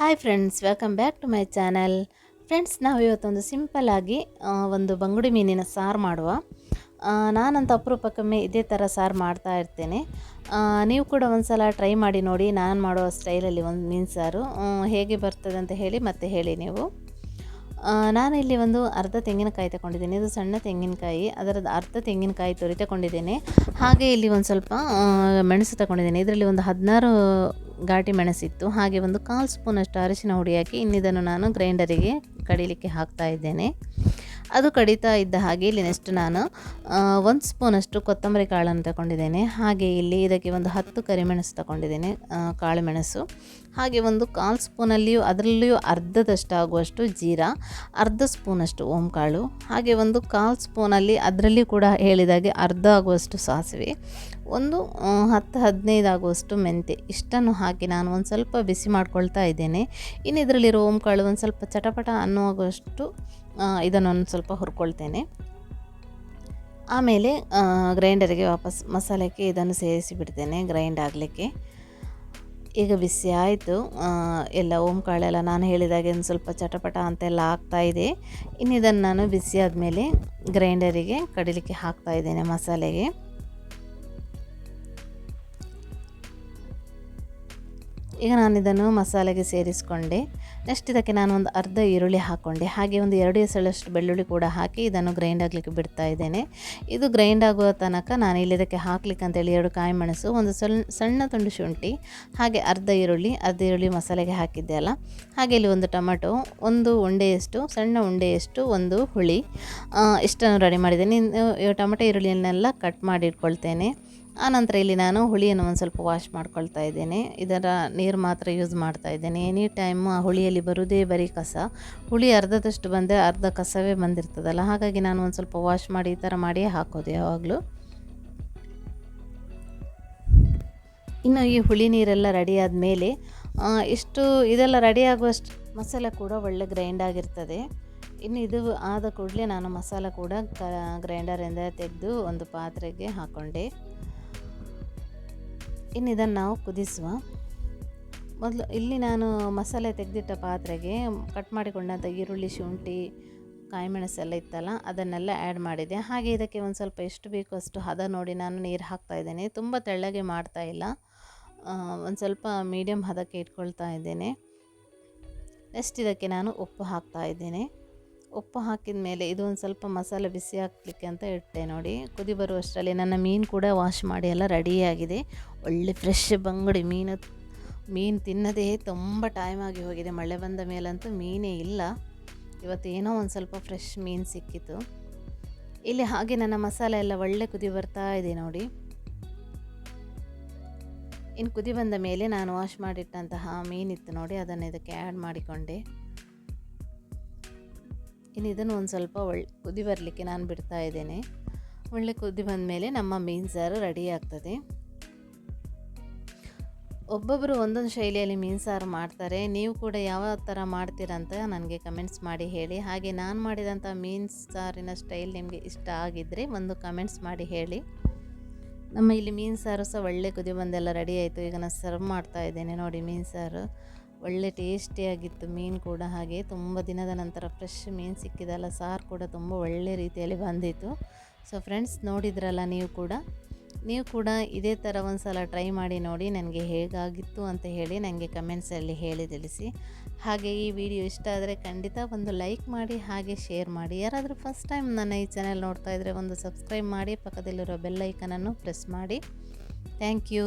Hi friends welcome back to my channel friends ನಾವು ಇವತ್ತೊಂದು ಸಿಂಪಲ್ಲಾಗಿ ಒಂದು ಬಂಗುಡಿ ಮೀನಿನ ಸಾರು ಮಾಡುವ. ನಾನಂತ ಅಪರೂಪಕ್ಕೊಮ್ಮೆ ಇದೇ ಥರ ಸಾರು ಮಾಡ್ತಾ ಇರ್ತೇನೆ. ನೀವು ಕೂಡ ಒಂದು ಸಲ ಟ್ರೈ ಮಾಡಿ ನೋಡಿ, ನಾನು ಮಾಡೋ ಸ್ಟೈಲಲ್ಲಿ ಒಂದು ಮೀನು ಸಾರು. ಹೇಗೆ ಬರ್ತದೆ ಅಂತ ಹೇಳಿ ಮತ್ತೆ ಹೇಳಿ ನೀವು. ನಾನಿಲ್ಲಿ ಒಂದು ಅರ್ಧ ತೆಂಗಿನಕಾಯಿ ತಗೊಂಡಿದ್ದೀನಿ. ಇದು ಸಣ್ಣ ತೆಂಗಿನಕಾಯಿ. ಅದರದ್ದು ಅರ್ಧ ತೆಂಗಿನಕಾಯಿ ತುರಿ ತಗೊಂಡಿದ್ದೇನೆ. ಹಾಗೆ ಇಲ್ಲಿ ಒಂದು ಸ್ವಲ್ಪ ಮೆಣಸು ತಗೊಂಡಿದ್ದೀನಿ. ಇದರಲ್ಲಿ ಒಂದು ಹದಿನಾರು ಘಾಟಿ ಮೆಣಸಿತ್ತು. ಹಾಗೆ ಒಂದು ಕಾಲು ಸ್ಪೂನಷ್ಟು ಅರಿಶಿನ ಹುಡಿ ಹಾಕಿ ಇನ್ನಿದನ್ನು ನಾನು ಗ್ರೈಂಡರಿಗೆ ಕಡಿಲಿಕ್ಕೆ ಹಾಕ್ತಾ ಇದ್ದೇನೆ. ಅದು ಕಡಿತಾ ಇದ್ದ ಹಾಗೆ ಇಲ್ಲಿ ನೆಕ್ಸ್ಟ್ ನಾನು ಒಂದು ಸ್ಪೂನಷ್ಟು ಕೊತ್ತಂಬರಿ ಕಾಳನ್ನು ತಗೊಂಡಿದ್ದೇನೆ. ಹಾಗೆ ಇಲ್ಲಿ ಇದಕ್ಕೆ ಒಂದು ಹತ್ತು ಕರಿಮೆಣಸು ತಗೊಂಡಿದ್ದೇನೆ ಕಾಳು ಮೆಣಸು. ಹಾಗೆ ಒಂದು ಕಾಲು ಸ್ಪೂನಲ್ಲಿಯೂ ಅದರಲ್ಲಿಯೂ ಅರ್ಧದಷ್ಟು ಆಗುವಷ್ಟು ಜೀರಾ, ಅರ್ಧ ಸ್ಪೂನಷ್ಟು ಓಂಕಾಳು. ಹಾಗೆ ಒಂದು ಕಾಲು ಸ್ಪೂನಲ್ಲಿ ಅದರಲ್ಲಿ ಕೂಡ ಹೇಳಿದಾಗೆ ಅರ್ಧ ಆಗುವಷ್ಟು ಸಾಸಿವೆ. ಒಂದು ಹತ್ತು ಹದಿನೈದು ಆಗುವಷ್ಟು ಮೆಂತೆ ಇಷ್ಟನ್ನು ಹಾಕಿ ನಾನು ಒಂದು ಸ್ವಲ್ಪ ಬಿಸಿ ಮಾಡ್ಕೊಳ್ತಾ ಇದ್ದೇನೆ. ಇನ್ನು ಇದರಲ್ಲಿರೋ ಓಂಕಾಳು ಒಂದು ಸ್ವಲ್ಪ ಚಟಪಟ ಅನ್ನುವಾಗುವಷ್ಟು ಆ, ಇದನ್ನು ಒಂದು ಸ್ವಲ್ಪ ಹುರ್ಕೊಳ್ತೇನೆ. ಆಮೇಲೆ ಗ್ರೈಂಡರ್ಗೆ ವಾಪಸ್ ಮಸಾಲೆಗೆ ಇದನ್ನು ಸೇರಿಸಿ ಬಿಡ್ತೇನೆ ಗ್ರೈಂಡ್ ಆಗಲಿಕ್ಕೆ. ಈಗ ಬಿಸಿ ಆಯಿತು. ಎಲ್ಲ ಓಂಕಾಳೆಲ್ಲ ನಾನು ಹೇಳಿದಾಗೆ ಒಂದು ಸ್ವಲ್ಪ ಚಟಪಟ ಅಂತೆಲ್ಲ ಆಗ್ತಾ ಇದೆ. ಇನ್ನು ಇದನ್ನು ನಾನು ಬಿಸಿ ಆದಮೇಲೆ ಗ್ರೈಂಡರಿಗೆ ಕಡಿಲಿಕ್ಕೆ ಹಾಕ್ತಾ ಇದ್ದೇನೆ ಮಸಾಲೆಗೆ. ಈಗ ನಾನು ಇದನ್ನು ಮಸಾಲೆಗೆ ಸೇರಿಸ್ಕೊಂಡೆ. ನೆಕ್ಸ್ಟ್ ಇದಕ್ಕೆ ನಾನು ಒಂದು ಅರ್ಧ ಈರುಳ್ಳಿ ಹಾಕ್ಕೊಂಡೆ ಹಾಗೆ ಒಂದು ಎರಡು ಎಸಳಷ್ಟು ಬೆಳ್ಳುಳ್ಳಿ ಕೂಡ ಹಾಕಿ ಇದನ್ನು ಗ್ರೈಂಡ್ ಆಗಲಿಕ್ಕೆ ಬಿಡ್ತಾ ಇದ್ದೇನೆ. ಇದು ಗ್ರೈಂಡ್ ಆಗುವ ತನಕ ನಾನು ಇಲ್ಲಿ ಇದಕ್ಕೆ ಹಾಕ್ಲಿಕ್ಕೆ ಅಂತೇಳಿ ಎರಡು ಕಾಯಿ ಮೆಣಸು, ಒಂದು ಸಣ್ಣ ತುಂಡು ಶುಂಠಿ, ಹಾಗೆ ಅರ್ಧ ಈರುಳ್ಳಿ ಅರ್ಧ ಈರುಳ್ಳಿ ಮಸಾಲೆಗೆ ಹಾಕಿದ್ದೆ ಅಲ್ಲ. ಹಾಗೆ ಇಲ್ಲಿ ಒಂದು ಟೊಮೆಟೊ, ಒಂದು ಉಂಡೆಯಷ್ಟು, ಸಣ್ಣ ಉಂಡೆಯಷ್ಟು, ಒಂದು ಹುಳಿ ಇಷ್ಟನ್ನು ರೆಡಿ ಮಾಡಿದ್ದೇನೆ. ಟೊಮೆಟೊ ಈರುಳ್ಳಿಯನ್ನೆಲ್ಲ ಕಟ್ ಮಾಡಿ ಇಟ್ಕೊಳ್ತೇನೆ ಆನಂತರ ಇಲ್ಲಿ ನಾನು ಹುಳಿಯನ್ನು ಒಂದು ಸ್ವಲ್ಪ ವಾಶ್ ಮಾಡ್ಕೊಳ್ತಾ ಇದ್ದೇನೆ. ಇದರ ನೀರು ಮಾತ್ರ ಯೂಸ್ ಮಾಡ್ತಾ ಇದ್ದೇನೆ. ಎನಿ ಟೈಮ್ ಆ ಹುಳಿಯಲ್ಲಿ ಬರುವುದೇ ಬರೀ ಕಸ. ಹುಳಿ ಅರ್ಧದಷ್ಟು ಬಂದರೆ ಅರ್ಧ ಕಸವೇ ಬಂದಿರ್ತದಲ್ಲ. ಹಾಗಾಗಿ ನಾನು ಒಂದು ಸ್ವಲ್ಪ ವಾಶ್ ಮಾಡಿ ಈ ಥರ ಮಾಡಿಯೇ ಹಾಕೋದು ಯಾವಾಗಲೂ. ಇನ್ನು ಈ ಹುಳಿ ನೀರೆಲ್ಲ ರೆಡಿ ಆದಮೇಲೆ ಇಷ್ಟು ಇದೆಲ್ಲ ರೆಡಿ ಆಗುವಷ್ಟು ಮಸಾಲೆ ಕೂಡ ಒಳ್ಳೆ ಗ್ರೈಂಡ್ ಆಗಿರ್ತದೆ. ಇನ್ನು ಇದು ಆದ ಕೂಡಲೇ ನಾನು ಮಸಾಲ ಕೂಡ ಕ ಗ್ರೈಂಡರಿಂದ ತೆಗೆದು ಒಂದು ಪಾತ್ರೆಗೆ ಹಾಕ್ಕೊಂಡೆ ಇನ್ನು ಇದನ್ನು ನಾವು ಕುದಿಸುವ. ಮೊದಲು ಇಲ್ಲಿ ನಾನು ಮಸಾಲೆ ತೆಗೆದಿಟ್ಟ ಪಾತ್ರೆಗೆ ಕಟ್ ಮಾಡಿಕೊಂಡಂಥ ಈರುಳ್ಳಿ, ಶುಂಠಿ, ಕಾಯಿಮೆಣಸೆಲ್ಲ ಇತ್ತಲ್ಲ, ಅದನ್ನೆಲ್ಲ ಆ್ಯಡ್ ಮಾಡಿದೆ. ಹಾಗೆ ಇದಕ್ಕೆ ಒಂದು ಸ್ವಲ್ಪ ಎಷ್ಟು ಬೇಕೋ ಅಷ್ಟು ಹದ ನೋಡಿ ನಾನು ನೀರು ಹಾಕ್ತಾ ಇದ್ದೇನೆ. ತುಂಬ ತೆಳ್ಳಗೆ ಮಾಡ್ತಾ ಇಲ್ಲ. ಒಂದು ಸ್ವಲ್ಪ ಮೀಡಿಯಮ್ ಹದಕ್ಕೆ ಇಟ್ಕೊಳ್ತಾ ಇದ್ದೇನೆ. ನೆಕ್ಸ್ಟ್ ಇದಕ್ಕೆ ನಾನು ಉಪ್ಪು ಹಾಕ್ತಾ ಇದ್ದೇನೆ. ಉಪ್ಪು ಹಾಕಿದ ಮೇಲೆ ಇದು ಒಂದು ಸ್ವಲ್ಪ ಮಸಾಲೆ ಬಿಸಿ ಹಾಕಲಿಕ್ಕೆ ಅಂತ ಇಟ್ಟೆ ನೋಡಿ. ಕುದಿ ಬರುವಷ್ಟರಲ್ಲಿ ನನ್ನ ಮೀನು ಕೂಡ ವಾಶ್ ಮಾಡಿ ಎಲ್ಲ ರೆಡಿಯಾಗಿದೆ ಒಳ್ಳೆ ಫ್ರೆಶ್ ಬಂಗುಡಿ ಮೀನು ಮೀನು ತಿನ್ನದೇ ತುಂಬ ಟೈಮ್ ಆಗಿ ಹೋಗಿದೆ. ಮಳೆ ಬಂದ ಮೇಲಂತೂ ಮೀನೇ ಇಲ್ಲ. ಇವತ್ತು ಏನೋ ಒಂದು ಸ್ವಲ್ಪ ಫ್ರೆಶ್ ಮೀನು ಸಿಕ್ಕಿತು. ಇಲ್ಲಿ ಹಾಗೆ ನನ್ನ ಮಸಾಲೆ ಎಲ್ಲ ಒಳ್ಳೆ ಕುದಿ ಬರ್ತಾ ಇದೆ ನೋಡಿ. ಇನ್ನು ಕುದಿ ಬಂದ ಮೇಲೆ ನಾನು ವಾಶ್ ಮಾಡಿಟ್ಟಂತಹ ಮೀನಿತ್ತು ನೋಡಿ, ಅದನ್ನು ಇದಕ್ಕೆ ಆ್ಯಡ್ ಮಾಡಿಕೊಂಡೆ. ಇನ್ನು ಇದನ್ನು ಒಂದು ಸ್ವಲ್ಪ ಒಳ್ಳೆ ಕುದಿ ಬರಲಿಕ್ಕೆ ನಾನು ಬಿಡ್ತಾ ಇದ್ದೇನೆ. ಒಳ್ಳೆ ಕುದಿ ಬಂದ ಮೇಲೆ ನಮ್ಮ ಮೀನು ಸಾರು ರೆಡಿ ಆಗ್ತದೆ. ಒಬ್ಬೊಬ್ಬರು ಒಂದೊಂದು ಶೈಲಿಯಲ್ಲಿ ಮೀನು ಸಾರು ಮಾಡ್ತಾರೆ. ನೀವು ಕೂಡ ಯಾವ ಥರ ಮಾಡ್ತೀರಂತ ನನಗೆ ಕಮೆಂಟ್ಸ್ ಮಾಡಿ ಹೇಳಿ. ಹಾಗೆ ನಾನು ಮಾಡಿದಂಥ ಮೀನು ಸಾರಿನ ಸ್ಟೈಲ್ ನಿಮಗೆ ಇಷ್ಟ ಆಗಿದ್ದರೆ ಒಂದು ಕಮೆಂಟ್ಸ್ ಮಾಡಿ ಹೇಳಿ. ನಮ್ಮ ಇಲ್ಲಿ ಮೀನು ಸಾರು ಸಹ ಒಳ್ಳೆ ಕುದಿ ಬಂದೆಲ್ಲ ರೆಡಿ ಆಯಿತು. ಈಗ ನಾನು ಸರ್ವ್ ಮಾಡ್ತಾ ಇದ್ದೇನೆ ನೋಡಿ ಮೀನು ಸಾರು. ಒಳ್ಳೆ ಟೇಸ್ಟಿಯಾಗಿತ್ತು ಮೀನು ಕೂಡ ಹಾಗೆ. ತುಂಬ ದಿನದ ನಂತರ ಫ್ರೆಶ್ ಮೀನು ಸಿಕ್ಕಿದಲ್ಲ ಸಾರು ಕೂಡ ತುಂಬ ಒಳ್ಳೆ ರೀತಿಯಲ್ಲಿ ಬಂದಿತ್ತು. ಸೊ ಫ್ರೆಂಡ್ಸ್ ನೋಡಿದ್ರಲ್ಲ ನೀವು ಕೂಡ? ನೀವು ಕೂಡ ಇದೇ ಥರ ಒಂದು ಸಲ ಟ್ರೈ ಮಾಡಿ ನೋಡಿ ನನಗೆ ಹೇಗಾಗಿತ್ತು ಅಂತ ಹೇಳಿ ನನಗೆ ಕಮೆಂಟ್ಸಲ್ಲಿ ಹೇಳಿ ತಿಳಿಸಿ. ಹಾಗೆ ಈ ವಿಡಿಯೋ ಇಷ್ಟ ಆದರೆ ಖಂಡಿತ ಒಂದು ಲೈಕ್ ಮಾಡಿ, ಹಾಗೆ ಶೇರ್ ಮಾಡಿ. ಯಾರಾದರೂ ಫಸ್ಟ್ ಟೈಮ್ ನನ್ನ ಈ ಚಾನೆಲ್ ನೋಡ್ತಾ ಇದ್ದರೆ ಒಂದು ಸಬ್ಸ್ಕ್ರೈಬ್ ಮಾಡಿ, ಪಕ್ಕದಲ್ಲಿರೋ ಬೆಲ್ ಐಕನನ್ನು ಪ್ರೆಸ್ ಮಾಡಿ. Thank you